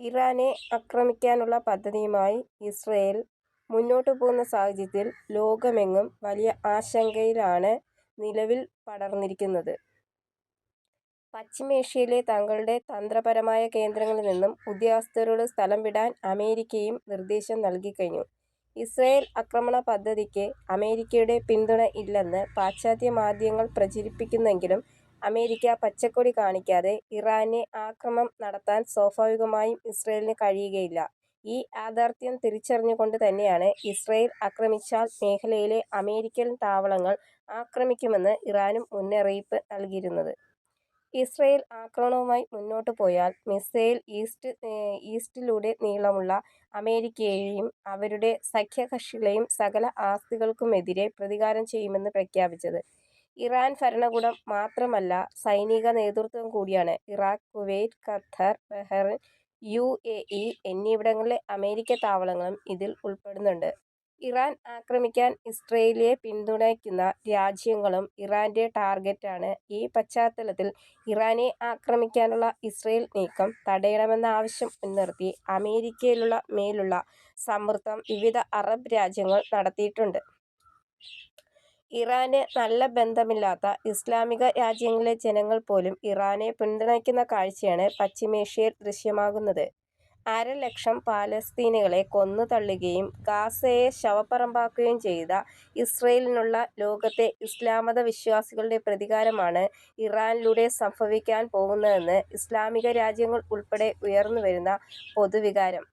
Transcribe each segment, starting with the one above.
ഇറാനെ ആക്രമിക്കാനുള്ള പദ്ധതിയുമായി ഇസ്രയേൽ മുന്നോട്ടു പോകുന്ന സാഹചര്യത്തിൽ ലോകമെങ്ങും വലിയ ആശങ്കയിലാണ് നിലവിൽ പടർന്നിരിക്കുന്നത്. പശ്ചിമേഷ്യയിലെ തങ്ങളുടെ തന്ത്രപരമായ കേന്ദ്രങ്ങളിൽ നിന്നും ഉദ്യോഗസ്ഥരോട് സ്ഥലം വിടാൻ അമേരിക്കയും നിർദ്ദേശം നൽകിക്കഴിഞ്ഞു. ഇസ്രയേൽ ആക്രമണ പദ്ധതിക്ക് അമേരിക്കയുടെ പിന്തുണ ഇല്ലെന്ന് പാശ്ചാത്യ മാധ്യമങ്ങൾ പ്രചരിപ്പിക്കുന്നെങ്കിലും അമേരിക്ക പച്ചക്കൊടി കാണിക്കാതെ ഇറാനെ ആക്രമം നടത്താൻ സ്വാഭാവികമായും ഇസ്രയേലിന് കഴിയുകയില്ല. ഈ യാഥാർഥ്യം തിരിച്ചറിഞ്ഞുകൊണ്ട് തന്നെയാണ് ഇസ്രയേൽ ആക്രമിച്ചാൽ മേഖലയിലെ അമേരിക്കൻ താവളങ്ങൾ ആക്രമിക്കുമെന്ന് ഇറാനും മുന്നറിയിപ്പ് നൽകിയിരുന്നത്. ഇസ്രയേൽ ആക്രമണവുമായി മുന്നോട്ടു പോയാൽ മിസൈൽ ഈസ്റ്റ് ഈസ്റ്റിലൂടെ നീളമുള്ള അമേരിക്കയെയും അവരുടെ സഖ്യകക്ഷികളെയും സകല ആസ്തികൾക്കുമെതിരെ പ്രതികാരം ചെയ്യുമെന്ന് പ്രഖ്യാപിച്ചത് ഇറാൻ ഭരണകൂടം മാത്രമല്ല സൈനിക നേതൃത്വം കൂടിയാണ്. Iraq, Kuwait, Qatar, Bahrain, U. A. E എന്നിവിടങ്ങളിലെ അമേരിക്ക താവളങ്ങളും ഇതിൽ ഉൾപ്പെടുന്നുണ്ട്. ഇറാൻ ആക്രമിക്കാൻ ഇസ്രയേലിയെ പിന്തുണയ്ക്കുന്ന രാജ്യങ്ങളും ഇറാന്റെ ടാർഗറ്റാണ്. ഈ പശ്ചാത്തലത്തിൽ ഇറാനെ ആക്രമിക്കാനുള്ള ഇസ്രയേൽ നീക്കം തടയണമെന്ന ആവശ്യം മുൻനിർത്തി അമേരിക്കയിലുള്ള മേലുള്ള സമ്മർദ്ദം വിവിധ അറബ് രാജ്യങ്ങൾ നടത്തിയിട്ടുണ്ട്. ഇറാന് നല്ല ബന്ധമില്ലാത്ത ഇസ്ലാമിക രാജ്യങ്ങളിലെ ജനങ്ങൾ പോലും ഇറാനെ പിന്തുണയ്ക്കുന്ന കാഴ്ചയാണ് പശ്ചിമേഷ്യയിൽ ദൃശ്യമാകുന്നത്. അരലക്ഷം കൊന്നു തള്ളുകയും ഗാസയെ ശവപ്പറമ്പാക്കുകയും ചെയ്ത ഇസ്രയേലിനുള്ള ലോകത്തെ ഇസ്ലാമത വിശ്വാസികളുടെ പ്രതികാരമാണ് ഇറാനിലൂടെ സംഭവിക്കാൻ പോകുന്നതെന്ന് ഇസ്ലാമിക രാജ്യങ്ങൾ ഉൾപ്പെടെ ഉയർന്നുവരുന്ന പൊതുവികാരം.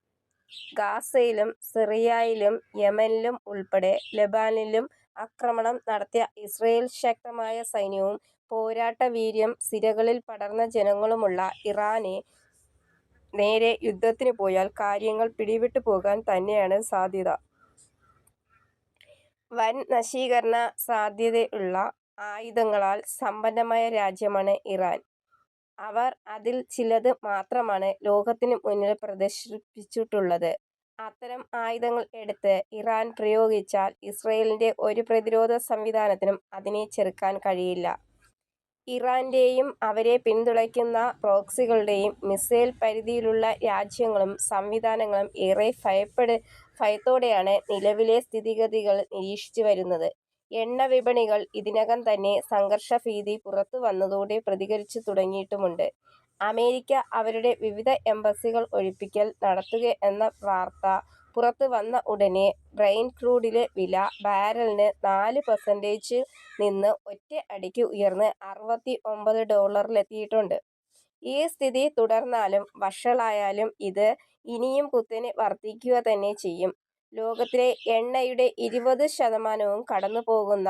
ഗാസയിലും സിറിയയിലും യമനിലും ഉൾപ്പെടെ ലെബനനിലും ആക്രമണം നടത്തിയ ഇസ്രയേൽ ശക്തമായ സൈന്യവും പോരാട്ട വീര്യം സിരകളിൽ പടർന്ന ജനങ്ങളുമുള്ള ഇറാനെ നേരെ യുദ്ധത്തിന് പോയാൽ കാര്യങ്ങൾ പിടിവിട്ടു പോകാൻ തന്നെയാണ് സാധ്യത. വൻ നശീകരണ സാധ്യതയുള്ള ആയുധങ്ങളാൽ സമ്പന്നമായ രാജ്യമാണ് ഇറാൻ. അവർ അതിൽ ചിലത് മാത്രമാണ് ലോകത്തിന് മുന്നിൽ പ്രദർശിപ്പിച്ചിട്ടുള്ളത്. അത്തരം ആയുധങ്ങൾ എടുത്ത് ഇറാൻ പ്രയോഗിച്ചാൽ ഇസ്രയേലിന്റെ ഒരു പ്രതിരോധ സംവിധാനത്തിനും അതിനെ ചെറുക്കാൻ കഴിയില്ല. ഇറാന്റെയും അവരെ പിന്തുണയ്ക്കുന്ന പ്രോക്സികളുടെയും മിസൈൽ പരിധിയിലുള്ള രാജ്യങ്ങളും സംവിധാനങ്ങളും ഏറെ ഭയത്തോടെയാണ് നിലവിലെ സ്ഥിതിഗതികൾ നിരീക്ഷിച്ചു വരുന്നത്. എണ്ണ വിപണികൾ ഇതിനകം തന്നെ സംഘർഷഭീതി പുറത്തുവന്നതോടെ പ്രതികരിച്ചു തുടങ്ങിയിട്ടുമുണ്ട്. അമേരിക്ക അവരുടെ വിവിധ എംബസികൾ ഒഴിപ്പിക്കൽ നടത്തുക എന്ന വാർത്ത പുറത്തുവന്ന ഉടനെ ബ്രെയിൻ ക്രൂഡിലെ വില ബാരലിന് നാല് പെർസെന്റേജ് നിന്ന് ഒറ്റ അടിക്ക് ഉയർന്ന് അറുപത്തി ഒമ്പത് ഡോളറിലെത്തിയിട്ടുണ്ട്. ഈ സ്ഥിതി തുടർന്നാലും വഷളായാലും ഇത് ഇനിയും കുത്തനെ വർദ്ധിക്കുക തന്നെ ചെയ്യും. ലോകത്തിലെ എണ്ണയുടെ ഇരുപത് ശതമാനവും കടന്നുപോകുന്ന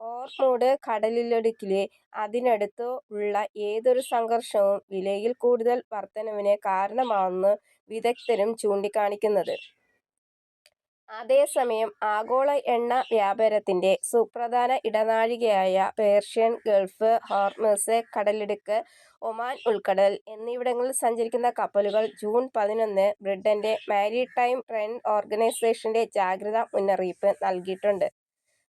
ഹോർമൂസ് കടലിടുക്കിലോ അതിനടുത്തു ഉള്ള ഏതൊരു സംഘർഷവും വിലയിൽ കൂടുതൽ വർധനവിന് കാരണമാണെന്ന് വിദഗ്ധരും ചൂണ്ടിക്കാണിക്കുന്നത്. അതേസമയം ആഗോള എണ്ണ വ്യാപാരത്തിന്റെ സുപ്രധാന ഇടനാഴികയായ പേർഷ്യൻ ഗൾഫ്, ഹോർമസ് കടലിടുക്ക്, ഒമാൻ ഉൾക്കടൽ എന്നിവിടങ്ങളിൽ സഞ്ചരിക്കുന്ന കപ്പലുകൾ ജൂൺ പതിനൊന്ന് ബ്രിട്ടന്റെ മാരിടൈം ട്രെൻഡ് ഓർഗനൈസേഷന്റെ ജാഗ്രതാ മുന്നറിയിപ്പ് നൽകിയിട്ടുണ്ട്.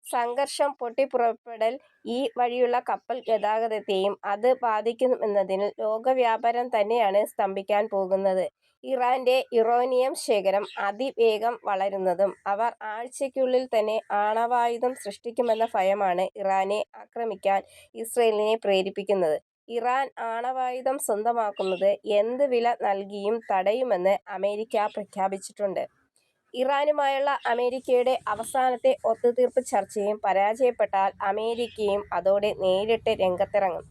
സംഘർഷം പൊട്ടിപ്പുറപ്പെടൽ ഈ വഴിയുള്ള കപ്പൽ ഗതാഗതത്തെയും അത് ബാധിക്കുമെന്നതിനാൽ ലോകവ്യാപാരം തന്നെയാണ് സ്തംഭിക്കാൻ പോകുന്നത്. ഇറാന്റെ യുറേനിയം ശേഖരം അതിവേഗം വളരുന്നതും അവർ ആഴ്ചയ്ക്കുള്ളിൽ തന്നെ ആണവായുധം സൃഷ്ടിക്കുമെന്ന ഭയമാണ് ഇറാനെ ആക്രമിക്കാൻ ഇസ്രയേലിനെ പ്രേരിപ്പിക്കുന്നത്. ഇറാൻ ആണവായുധം സ്വന്തമാക്കുന്നത് എന്ത് വില നൽകിയും തടയുമെന്ന് അമേരിക്ക പ്രഖ്യാപിച്ചിട്ടുണ്ട്. ഇറാനുമായുള്ള അമേരിക്കയുടെ അവസാനത്തെ ഒത്തുതീർപ്പ് ചർച്ചയും പരാജയപ്പെട്ടാൽ അമേരിക്കയും അതോടെ നേരിട്ട് രംഗത്തിറങ്ങും.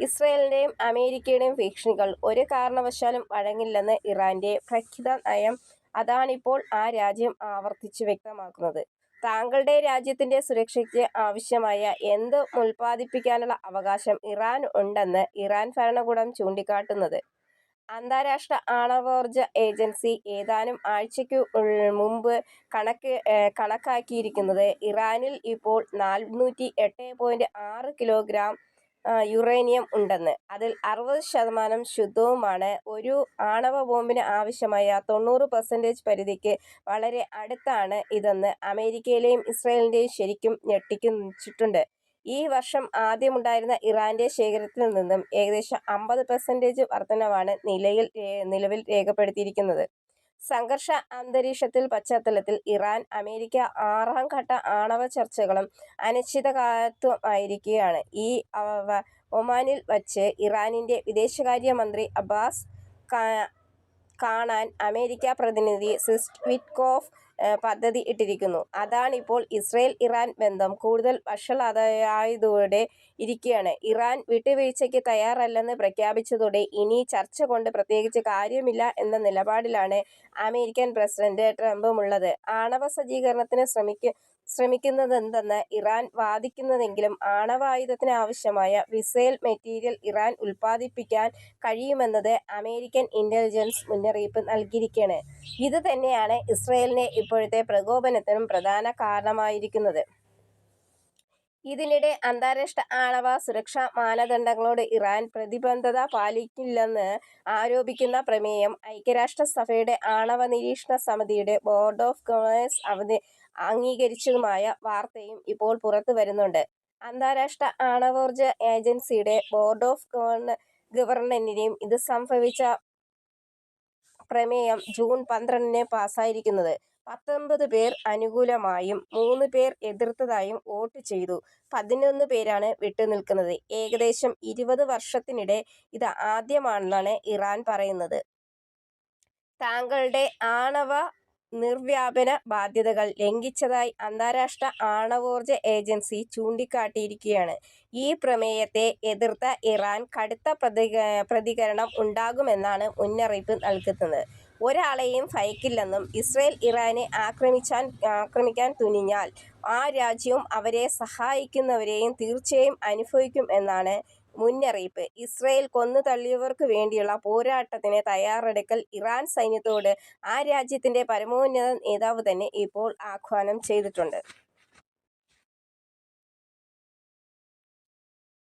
ഇസ്രയേലിന്റെയും അമേരിക്കയുടെയും ഭീഷണികൾ ഒരു കാരണവശാലും വഴങ്ങില്ലെന്ന് ഇറാന്റെ പ്രഖ്യത നയം അതാണിപ്പോൾ ആ രാജ്യം ആവർത്തിച്ച് വ്യക്തമാക്കുന്നത്. താങ്കളുടെ രാജ്യത്തിന്റെ സുരക്ഷയ്ക്ക് ആവശ്യമായ എന്ത് ഉൽപ്പാദിപ്പിക്കാനുള്ള അവകാശം ഇറാൻ ഉണ്ടെന്ന് ഇറാൻ ഭരണകൂടം ചൂണ്ടിക്കാട്ടുന്നത്. അന്താരാഷ്ട്ര ആണവോർജ ഏജൻസി ഏതാനും ആഴ്ചയ്ക്കു മുമ്പ് കണക്ക് കണക്കാക്കിയിരിക്കുന്നത് ഇറാനിൽ ഇപ്പോൾ നാനൂറ്റി എട്ട് പോയിന്റ് ആറ് കിലോഗ്രാം യുറേനിയം ഉണ്ടെന്ന് അതിൽ അറുപത് ശതമാനം ശുദ്ധവുമാണ്. ഒരു ആണവ ബോംബിന് ആവശ്യമായ തൊണ്ണൂറ് പെർസെന്റേജ് പരിധിക്ക് വളരെ അടുത്താണ് ഇതെന്ന് അമേരിക്കയിലെയും ഇസ്രായേലിന്റെയും ശരിക്കും ഞെട്ടിച്ചിട്ടുണ്ട്. ഈ വർഷം ആദ്യമുണ്ടായിരുന്ന ഇറാന്റെ ശേഖരത്തിൽ നിന്നും ഏകദേശം അമ്പത് പെർസെന്റേജ് വർധനവാണ് നിലയിൽ നിലവിൽ രേഖപ്പെടുത്തിയിരിക്കുന്നത്. സംഘർഷ അന്തരീക്ഷത്തിൽ പശ്ചാത്തലത്തിൽ ഇറാൻ അമേരിക്ക ആറാം ഘട്ട ആണവ ചർച്ചകളും അനിശ്ചിതകാലത്വമായിരിക്കുകയാണ് ഈ ഒമാനിൽ വച്ച് ഇറാനിന്റെ വിദേശകാര്യമന്ത്രി അബ്ബാസ് കാണാൻ അമേരിക്ക പ്രതിനിധി സിസ്റ്റ് വിറ്റ്കോഫ് പദ്ധതി ഇട്ടിരിക്കുന്നു. അതാണ് ഇപ്പോൾ ഇസ്രയേൽ ഇറാൻ ബന്ധം കൂടുതൽ വഷളായതോടെ ഇരിക്കുകയാണ്. ഇറാൻ വിട്ടുവീഴ്ചയ്ക്ക് തയ്യാറല്ലെന്ന് പ്രഖ്യാപിച്ചതോടെ ഇനി ചർച്ച കൊണ്ട് പ്രത്യേകിച്ച് കാര്യമില്ല എന്ന നിലപാടിലാണ് അമേരിക്കൻ പ്രസിഡന്റ് ട്രംപുമുള്ളത്. ആണവ സജ്ജീകരണത്തിന് ശ്രമിക്കുന്നതെന്നാണ് ഇറാൻ വാദിക്കുന്നതെങ്കിലും ആണവായുധത്തിന് ആവശ്യമായ മിസൈൽ മെറ്റീരിയൽ ഇറാൻ ഉൽപ്പാദിപ്പിക്കാൻ കഴിയുമെന്നത് അമേരിക്കൻ ഇന്റലിജൻസ് മുന്നറിയിപ്പ് നൽകിയിരിക്കുകയാണ്. ഇത് തന്നെയാണ് ഇസ്രയേലിനെ ഇപ്പോഴത്തെ പ്രകോപനത്തിനും പ്രധാന കാരണമായിരിക്കുന്നത്. ഇതിനിടെ അന്താരാഷ്ട്ര ആണവ സുരക്ഷാ മാനദണ്ഡങ്ങളോട് ഇറാൻ പ്രതിബന്ധത പാലിക്കില്ലെന്ന് ആരോപിക്കുന്ന പ്രമേയം ഐക്യരാഷ്ട്രസഭയുടെ ആണവ നിരീക്ഷണ സമിതിയുടെ ബോർഡ് ഓഫ് ഗവേഴ്സ് അവധി അംഗീകരിച്ചതുമായ വാർത്തയും ഇപ്പോൾ പുറത്തു വരുന്നുണ്ട് അന്താരാഷ്ട്ര ആണവോർജ ഏജൻസിയുടെ ബോർഡ് ഓഫ് ഗവർണറിനെയും ഇത് സംഭവിച്ച പ്രമേയം ജൂൺ പന്ത്രണ്ടിന് പാസാക്കിയിരിക്കുന്നത്. പത്തൊമ്പത് പേർ അനുകൂലമായും മൂന്ന് പേർ എതിർത്തതായും വോട്ട് ചെയ്തു. പതിനൊന്ന് പേരാണ് വിട്ടുനിൽക്കുന്നത്. ഏകദേശം ഇരുപത് വർഷത്തിനിടെ ഇത് ആദ്യമാണെന്നാണ് ഇറാൻ പറയുന്നത്. താങ്കളുടെ ആണവ നിർവ്യാപന ബാധ്യതകൾ ലംഘിച്ചതായി അന്താരാഷ്ട്ര ആണവോർജ ഏജൻസി ചൂണ്ടിക്കാട്ടിയിരിക്കുകയാണ്. ഈ പ്രമേയത്തെ എതിർത്ത ഇറാൻ കടുത്ത പ്രതികരണം ഉണ്ടാകുമെന്നാണ് മുന്നറിയിപ്പ് നൽകുന്നത്. ഒരാളെയും ഭയക്കില്ലെന്നും ഇസ്രയേൽ ഇറാനെ ആക്രമിക്കാൻ തുനിഞ്ഞാൽ ആ രാജ്യവും അവരെ സഹായിക്കുന്നവരെയും തീർച്ചയായും അനുഭവിക്കും എന്നാണ് മുന്നറിയിപ്പ്. ഇസ്രയേൽ കൊന്നു തള്ളിയവർക്ക് വേണ്ടിയുള്ള പോരാട്ടത്തിന് തയ്യാറെടുക്കൽ ഇറാൻ സൈന്യത്തോട് ആ രാജ്യത്തിന്റെ പരമോന്നത നേതാവ് തന്നെ ഇപ്പോൾ ആഹ്വാനം ചെയ്തിട്ടുണ്ട്.